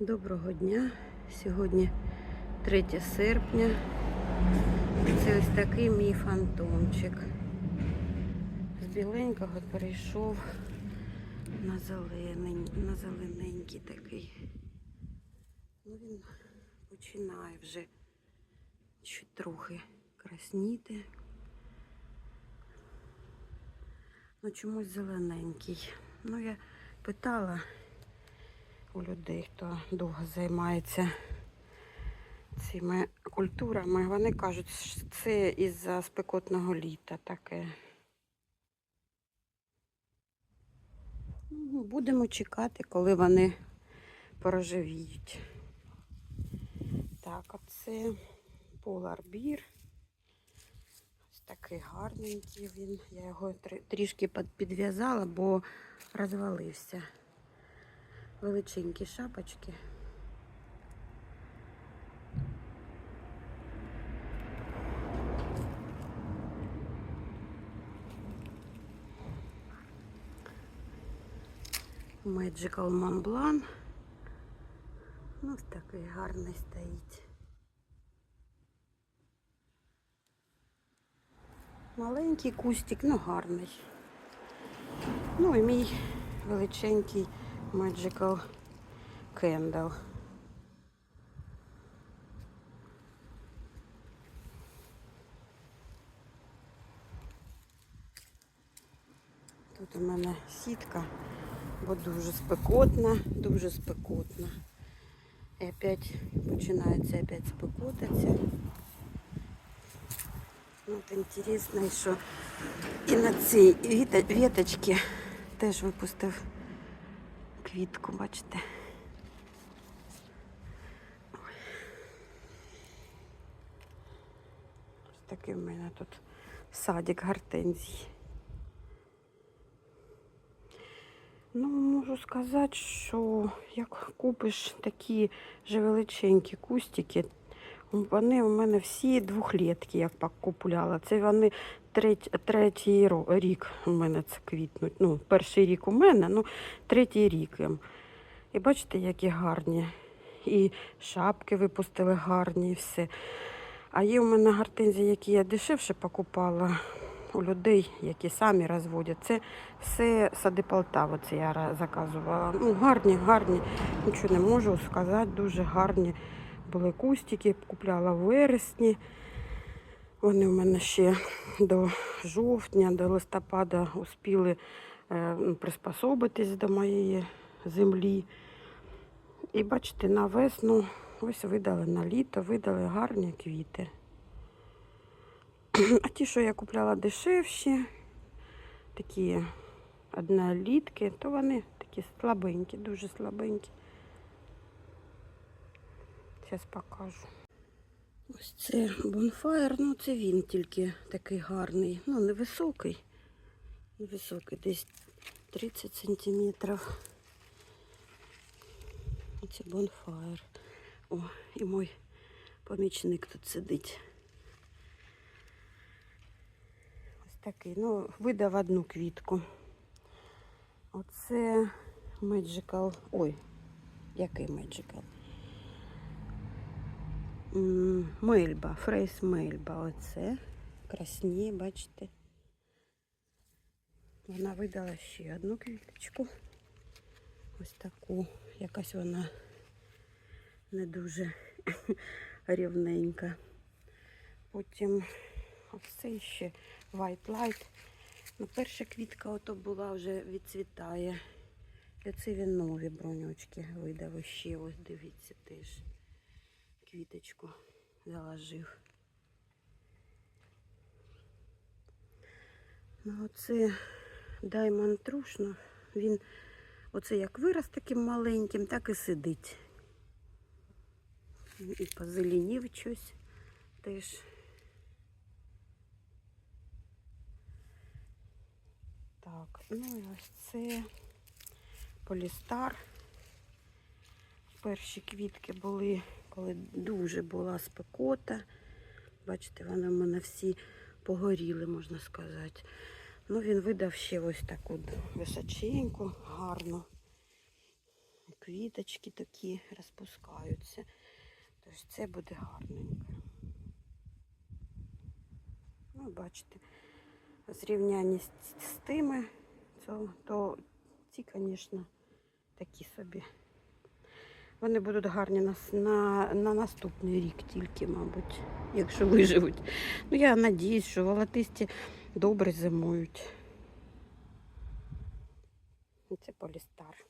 Доброго дня. Сьогодні 3 серпня. Це ось такий мій фантомчик. З біленького перейшов на зелений, на зелененький такий. Ну, він починає вже чуть трохи красніти. Ну, чомусь зелененький. Ну, я питала у людей, хто довго займається цими культурами. Вони кажуть, що це із-за спекотного літа таке. Ну, Будемо чекати, коли вони порожевіють. Так, а це поларбір. Ось такий гарненький він. Я його трішки підв'язала, бо розвалився. Величенькі шапочки. Magical Montblanc. Ну, ось такий гарний стоїть. Маленький кустик, ну гарний. Ну і мій величенький Magical Candle. Тут у мене сітка, бо дуже спекотна, дуже спекотна. І опять починається опять спекотатися. Ну, От інтересно, що і на віта- віточці теж випустив квітку, бачите? Ось такий в мене тут садик гортензій. Ну, можу сказати, що як купиш такі же величенькі кустики, вони у мене всі двохлітки, як пак купувала. Це вони треть, третій рік у мене це квітнуть. Ну, перший рік у мене, ну третій рік. І бачите, які гарні. І шапки випустили гарні, і все. А є у мене гортензії, які я дешевше покупала у людей, які самі розводять. Це все сади Полтави, це я заказувала. Ну, гарні, гарні, нічого не можу сказати, дуже гарні були кустики, купляла в вересні. Вони в мене ще до жовтня, до листопада успіли е, ну, приспособитись до моєї землі. І бачите, на весну ось видали на літо, видали гарні квіти. А ті, що я купляла дешевші, такі однолітки, то вони такі слабенькі, дуже слабенькі. Зараз покажу. Ось це бонфаєр, ну це він тільки такий гарний. Ну, невисокий. Невисокий, десь 30 сантиметрів. Оце бонфаєр. О, і мой помічник тут сидить. Ось такий. Ну, видав одну квітку. Оце Magical. Ой, який Magical? Мельба, фрейс Мельба. Оце. Красні, бачите. Вона видала ще одну квіточку. Ось таку. Якась вона не дуже рівненька. Потім оце ще White Light. Ну, перша квітка ото була вже відцвітає. І це він нові бронючки видав ще. Ось дивіться теж. Квіточку заложив. Ну, оце Даймон Трушно. Він оце як вирос таким маленьким, так і сидить. І позеленів щось теж. Так, ну і ось це полістар. Перші квітки були, коли дуже була спекота. Бачите, вони в мене всі погоріли, можна сказати. Ну, він видав ще ось таку височеньку, гарну. квіточки такі розпускаються. Тож це буде гарненько. Ну, бачите, в зрівнянні з, з тими, то, то ці, звісно, такі собі. Вони будуть гарні на, на, на наступний рік тільки, мабуть, якщо виживуть. Ну, я надіюсь, що волотисті добре зимують. Це полістар.